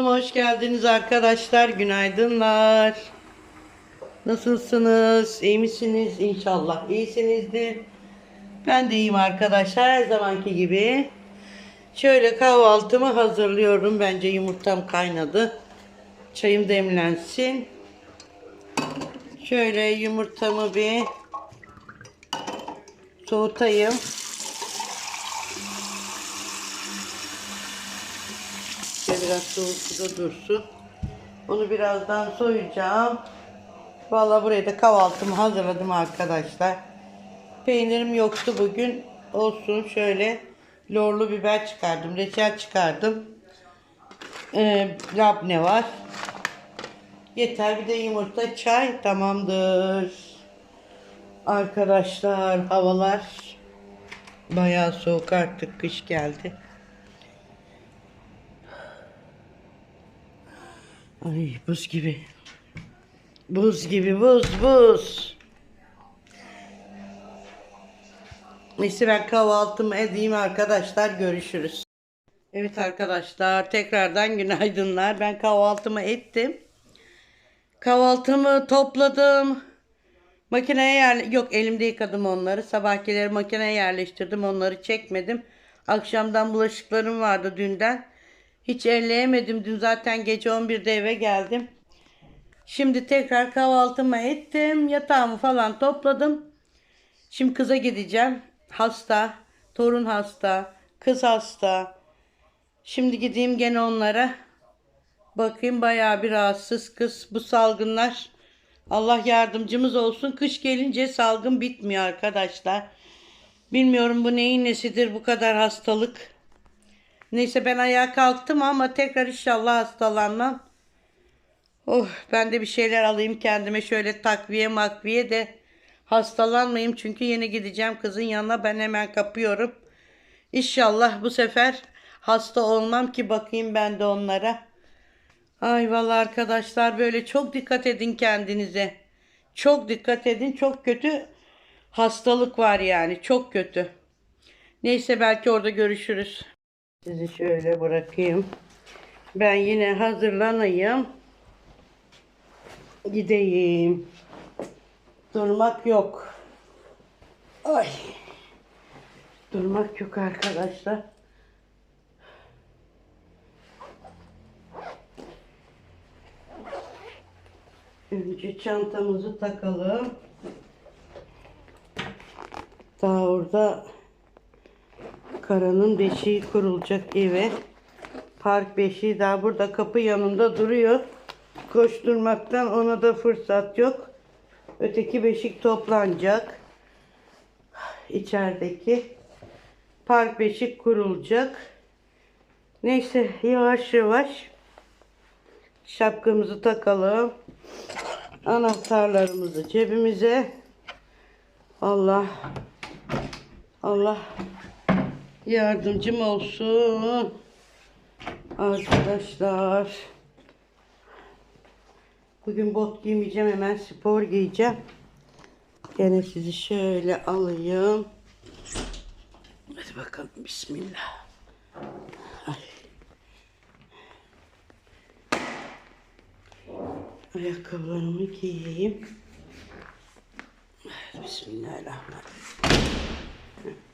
Kanalıma hoş geldiniz arkadaşlar. Günaydınlar. Nasılsınız? İyi misiniz? İnşallah iyisinizdir. Ben de iyiyim arkadaşlar. Her zamanki gibi. Şöyle kahvaltımı hazırlıyorum. Bence yumurtam kaynadı. Çayım demlensin. Şöyle yumurtamı bir soğutayım. Biraz soğuk suda dursun. Onu birazdan soyacağım. Vallahi buraya da kahvaltımı hazırladım arkadaşlar. Peynirim yoktu bugün. Olsun şöyle lorlu biber çıkardım. Reçel çıkardım. Ee, labne var. Yeter bir de yumurta çay tamamdır. Arkadaşlar havalar bayağı soğuk artık kış geldi. Ay buz gibi. Buz gibi buz buz. Neyse ben kahvaltımı edeyim arkadaşlar görüşürüz. Evet arkadaşlar tekrardan günaydınlar. Ben kahvaltımı ettim. Kahvaltımı topladım. Makineye yer yok elimde yıkadım onları. Sabahkileri makineye yerleştirdim. Onları çekmedim. Akşamdan bulaşıklarım vardı dünden. Hiç elleyemedim. Dün zaten gece 11'de eve geldim. Şimdi tekrar kahvaltımı ettim. Yatağımı falan topladım. Şimdi kıza gideceğim. Hasta. Torun hasta. Kız hasta. Şimdi gideyim gene onlara. Bakayım bayağı bir rahatsız kız. Bu salgınlar Allah yardımcımız olsun. Kış gelince salgın bitmiyor arkadaşlar. Bilmiyorum bu neyin nesidir bu kadar hastalık. Neyse ben ayağa kalktım ama tekrar inşallah hastalanmam. Oh ben de bir şeyler alayım kendime şöyle takviye makviye de hastalanmayayım. Çünkü yeni gideceğim kızın yanına ben hemen kapıyorum. İnşallah bu sefer hasta olmam ki bakayım ben de onlara. Ay vallahi arkadaşlar böyle çok dikkat edin kendinize. Çok dikkat edin. Çok kötü hastalık var yani. Çok kötü. Neyse belki orada görüşürüz. Sizi şöyle bırakayım. Ben yine hazırlanayım. Gideyim. Durmak yok. Ay. Durmak yok arkadaşlar. Önce çantamızı takalım. Daha orada karanın beşiği kurulacak eve. Park beşiği daha burada kapı yanında duruyor. Koşturmaktan ona da fırsat yok. Öteki beşik toplanacak. İçerideki park beşik kurulacak. Neyse yavaş yavaş şapkamızı takalım. Anahtarlarımızı cebimize. Allah Allah yardımcım olsun. Arkadaşlar. Bugün bot giymeyeceğim. Hemen spor giyeceğim. Gene sizi şöyle alayım. Hadi bakalım. Bismillah. Ay. Ayakkabılarımı giyeyim. Bismillahirrahmanirrahim.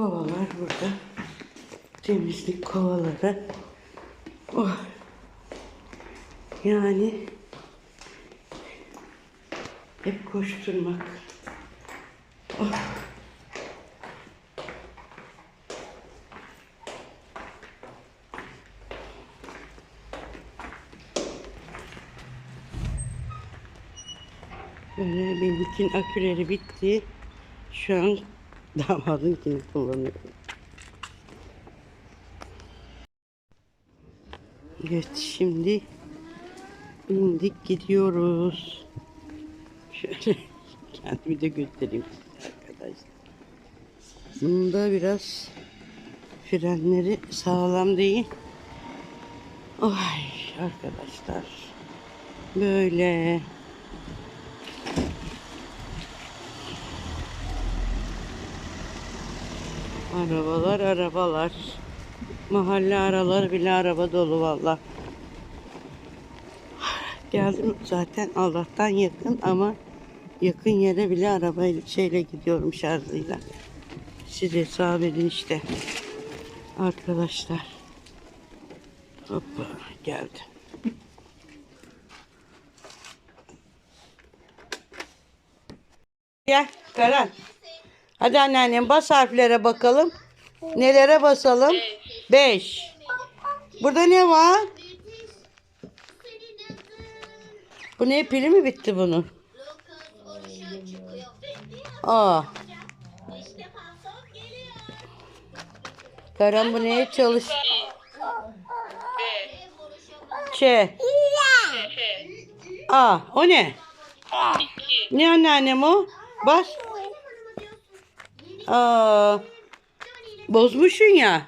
Kovalar burada. Temizlik kovaları. Oh. Yani hep koşturmak. Oh. Böyle benimkin aküleri bitti. Şu an damadınkini kullanıyorum. Evet şimdi indik gidiyoruz. Şöyle kendimi de göstereyim arkadaşlar. Bunda biraz frenleri sağlam değil. Ay arkadaşlar. Böyle. Arabalar arabalar. Mahalle araları bile araba dolu valla. Geldim zaten Allah'tan yakın ama yakın yere bile arabayla şeyle gidiyorum şarjıyla. Siz hesap edin işte. Arkadaşlar. Hoppa geldi. Gel Karan. Hadi anneannem bas harflere bakalım. Nelere basalım? 5. Burada ne var? Bu ne pili mi bitti bunun? Aa. Karan bu neye çalış? Ç. Aa o ne? Ne anneannem o? Bas. Aa. Bozmuşsun ya.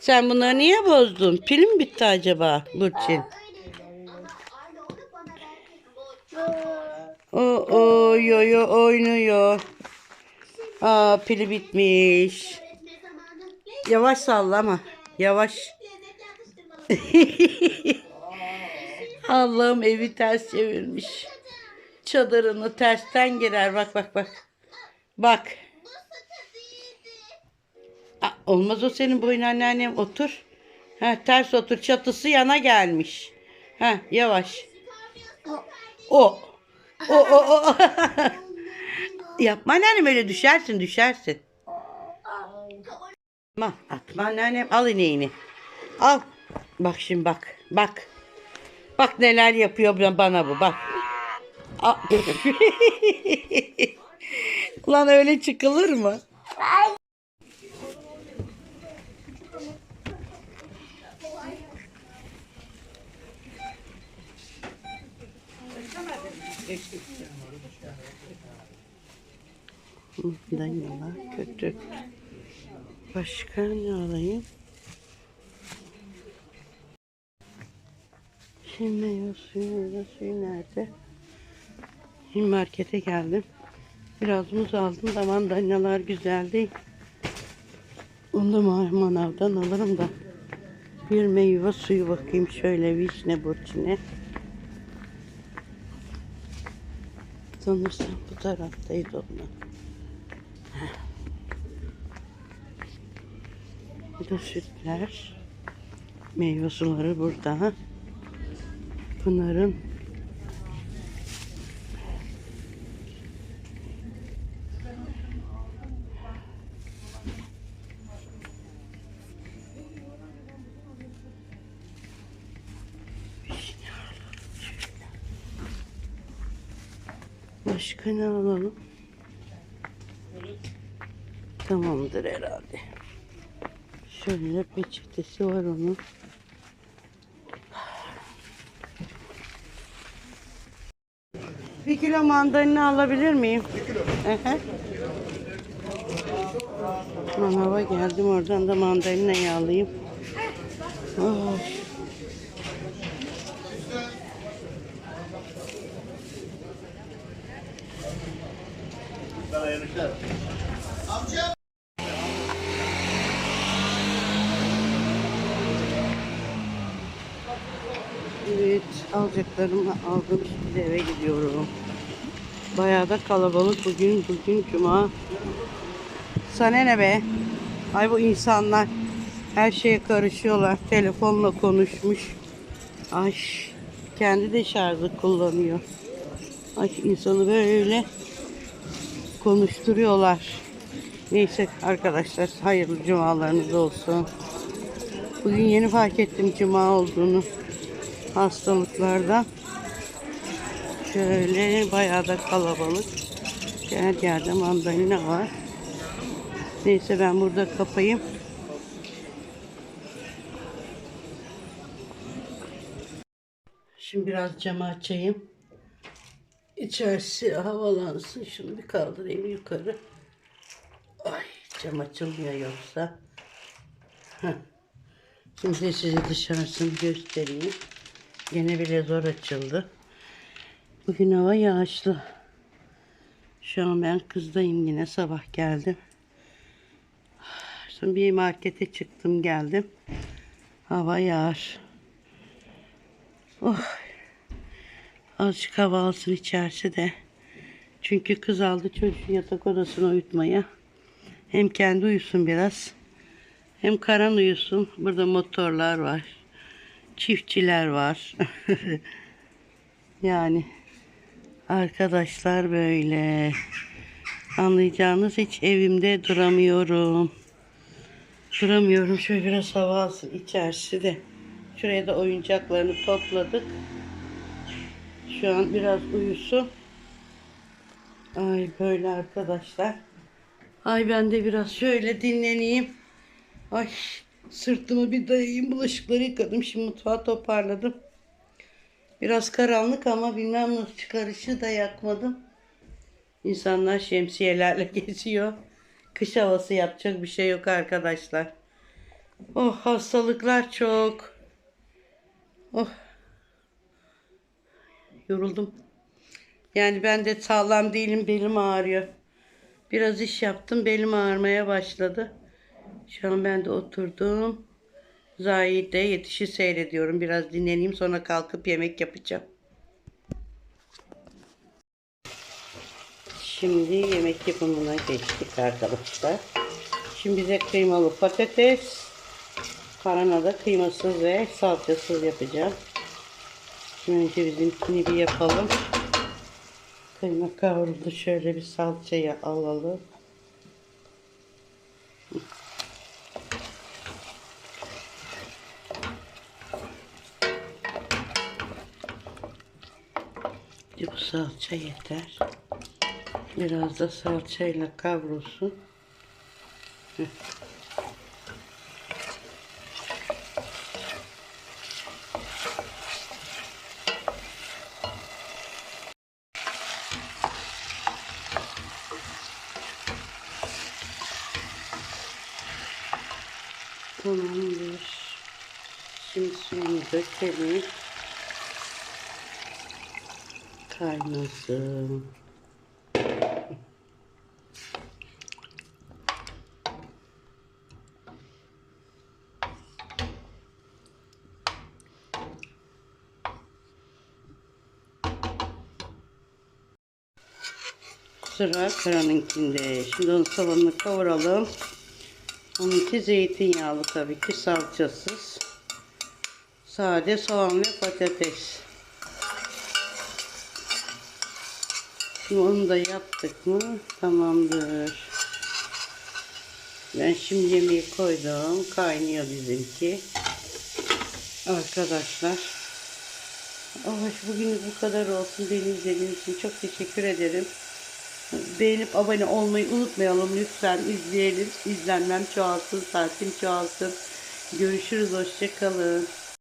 Sen bunları niye bozdun? Pil mi bitti acaba Burçin? O oynuyor oynuyor. Aa pili bitmiş. Yavaş sallama. Yavaş. Allah'ım evi ters çevirmiş. Çadırını tersten girer. Bak bak bak. Bak. Olmaz o senin boyun anneannem. Otur. Ha, ters otur. Çatısı yana gelmiş. Ha, yavaş. O. O o o. Yapma anneannem öyle düşersin düşersin. Atma, atma anneannem. Al ineğini. Al. Bak şimdi bak. Bak. Bak neler yapıyor bana bu bak. Aa. Lan öyle çıkılır mı? Danyala kötü. Başka ne alayım? Şimdi meyve suyu, meyve suyu nerede? Şimdi markete geldim. Biraz muz aldım da mandalinalar güzel değil. Onu da ma- manavdan alırım da. Bir meyve suyu bakayım şöyle vişne burçine. Sanırsam bu taraftaydı onlar. Bu da sütler. Meyve suları burada. Pınar'ın Başka ne alalım? Tamamdır herhalde. Şöyle peçetesi var onun. Bir kilo mandalina alabilir miyim? Bir kilo. Manava geldim oradan da mandalinayı alayım. Oh. Evet, alacaklarımı aldım. Şimdi eve gidiyorum. Bayağı da kalabalık bugün. Bugün cuma. Sana ne be? Ay bu insanlar her şeye karışıyorlar. Telefonla konuşmuş. Ay kendi de şarjı kullanıyor. Ay insanı böyle konuşturuyorlar. Neyse arkadaşlar hayırlı cumalarınız olsun. Bugün yeni fark ettim cuma olduğunu hastalıklardan. Şöyle bayağı da kalabalık. Her yerde mandalina var. Neyse ben burada kapayım. Şimdi biraz camı açayım. İçerisi havalansın. Şunu bir kaldırayım yukarı. Ay cam açılmıyor yoksa. Şimdi size dışarısını göstereyim. Gene bile zor açıldı. Bugün hava yağışlı. Şu an ben kızdayım yine sabah geldim. uyusun. Bir markete çıktım geldim. Hava yağar. Oh. Azıcık hava alsın içerisi de. Çünkü kız aldı çocuğu yatak odasına uyutmaya. Hem kendi uyusun biraz. Hem Karan uyusun. Burada motorlar var. Çiftçiler var. yani arkadaşlar böyle. Anlayacağınız hiç evimde duramıyorum. Duramıyorum. Şöyle biraz hava alsın içerisi de. Şuraya da oyuncaklarını topladık. Şu an biraz uyusun. Ay böyle arkadaşlar. Ay ben de biraz şöyle dinleneyim. Ay sırtımı bir dayayayım. Bulaşıkları yıkadım. Şimdi mutfağı toparladım. Biraz karanlık ama bilmem nasıl çıkarışı da yakmadım. İnsanlar şemsiyelerle geziyor. Kış havası yapacak bir şey yok arkadaşlar. Oh hastalıklar çok. Oh. Yoruldum. Yani ben de sağlam değilim belim ağrıyor. Biraz iş yaptım belim ağrımaya başladı. Şu an ben de oturdum. Zahide yetişi seyrediyorum. Biraz dinleneyim sonra kalkıp yemek yapacağım. Şimdi yemek yapımına geçtik arkadaşlar. Şimdi bize kıymalı patates, karana da kıymasız ve salçasız yapacağım. Önce bizimkini bir yapalım. Kıyma kavruldu. Şöyle bir salçayı alalım. Bu salça yeter. Biraz da salçayla kavrulsun. Heh. Tamamdır. Şimdi suyunu dökelim. Kaynasın. Sıra karanınkinde. Şimdi onun salamını kavuralım. Onunki zeytinyağlı tabii ki salçasız. Sade soğan ve patates. Şimdi onu da yaptık mı tamamdır. Ben şimdi yemeği koydum. Kaynıyor bizimki. Arkadaşlar. Oh, bugün bu kadar olsun. Beni izlediğiniz için çok teşekkür ederim. Beğenip abone olmayı unutmayalım lütfen. izleyelim. İzlenmem çoğalsın, saatim çoğalsın. Görüşürüz. Hoşçakalın.